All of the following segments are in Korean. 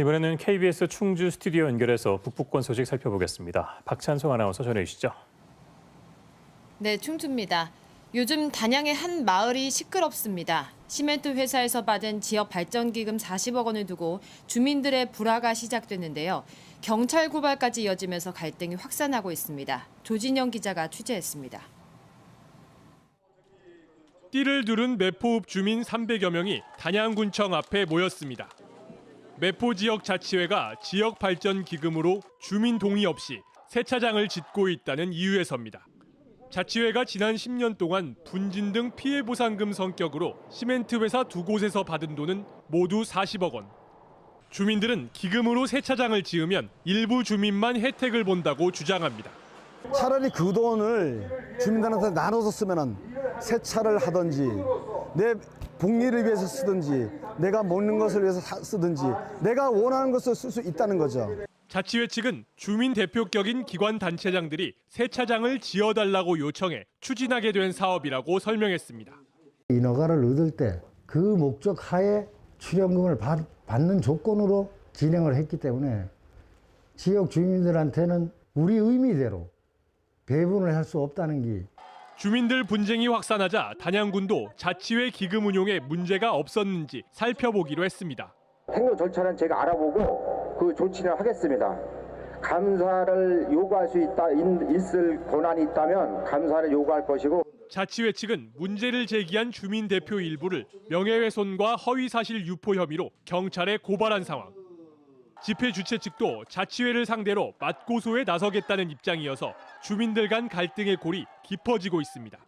이번에는 KBS 충주 스튜디오 연결해서 북부권 소식 살펴보겠습니다. 박찬송 아나운서 전해 주시죠. 네, 충주입니다. 요즘 단양의 한 마을이 시끄럽습니다. 시멘트 회사에서 받은 지역 발전 기금 40억 원을 두고 주민들의 불화가 시작됐는데요. 경찰 고발까지 이어지면서 갈등이 확산하고 있습니다. 조진영 기자가 취재했습니다. 띠를 두른 매포읍 주민 300여 명이 단양군청 앞에 모였습니다. 매포 지역 자치회가 지역 발전 기금으로 주민 동의 없이 세차장을 짓고 있다는 이유에서입니다. 자치회가 지난 10년 동안 분진 등 피해 보상금 성격으로 시멘트 회사 두 곳에서 받은 돈은 모두 40억 원. 주민들은 기금으로 세차장을 지으면 일부 주민만 혜택을 본다고 주장합니다. 차라리 그 돈을 주민들한테 나눠서 쓰면은 세차를 하든지 내 복리를 위해서 쓰든지 내가 먹는 것을 위해서 사- 쓰든지 내가 원하는 것을 쓸 수 있다는 거죠. 자치회 측은 주민 대표격인 기관 단체장들이 세차장을 지어달라고 요청해 추진하게 된 사업이라고 설명했습니다. 인허가를 얻을 때 그 목적 하에 출연금을 받, 받는 조건으로 진행을 했기 때문에 지역 주민들한테는 우리 의미대로 배분을 할 수 없다는 게 주민들 분쟁이 확산하자 단양군도 자치회 기금 운용에 문제가 없었는지 살펴보기로 했습니다. 행정 절차는 제가 알아보고 그 조치를 하겠습니다. 감사를 요구할 수 있다 인- 있을 권한이 있다면 감사를 요구할 것이고 자치회 측은 문제를 제기한 주민 대표 일부를 명예훼손과 허위사실 유포 혐의로 경찰에 고발한 상황. 집회 주최 측도 자치회를 상대로 맞고소에 나서겠다는 입장이어서 주민들 간 갈등의 골이 깊어지고 있습니다.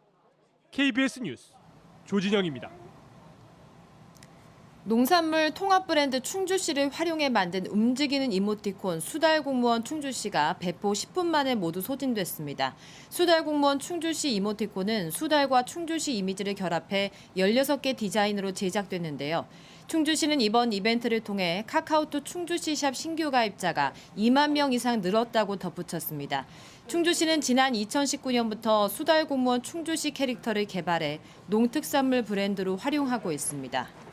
KBS 뉴스 조진영입니다. 농산물 통합 브랜드 충주시를 활용해 만든 움직이는 이모티콘 수달 공무원 충주시가 배포 10분 만에 모두 소진됐습니다. 수달 공무원 충주시 이모티콘은 수달과 충주시 이미지를 결합해 16개 디자인으로 제작됐는데요. 충주시는 이번 이벤트를 통해 카카오톡 충주시 샵 신규 가입자가 2만 명 이상 늘었다고 덧붙였습니다. 충주시는 지난 2019년부터 수달 공무원 충주시 캐릭터를 개발해 농특산물 브랜드로 활용하고 있습니다.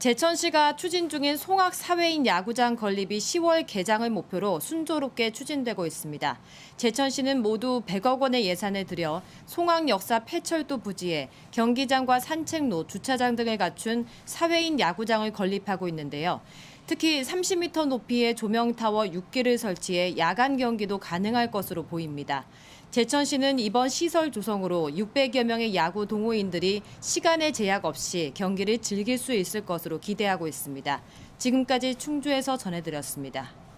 제천시가 추진 중인 송악 사회인 야구장 건립이 10월 개장을 목표로 순조롭게 추진되고 있습니다. 제천시는 모두 100억 원의 예산을 들여 송악 역사 폐철도 부지에 경기장과 산책로, 주차장 등을 갖춘 사회인 야구장을 건립하고 있는데요. 특히 30m 높이의 조명타워 6기를 설치해 야간 경기도 가능할 것으로 보입니다. 제천시는 이번 시설 조성으로 600여 명의 야구 동호인들이 시간의 제약 없이 경기를 즐길 수 있을 것으로 기대하고 있습니다. 지금까지 충주에서 전해드렸습니다.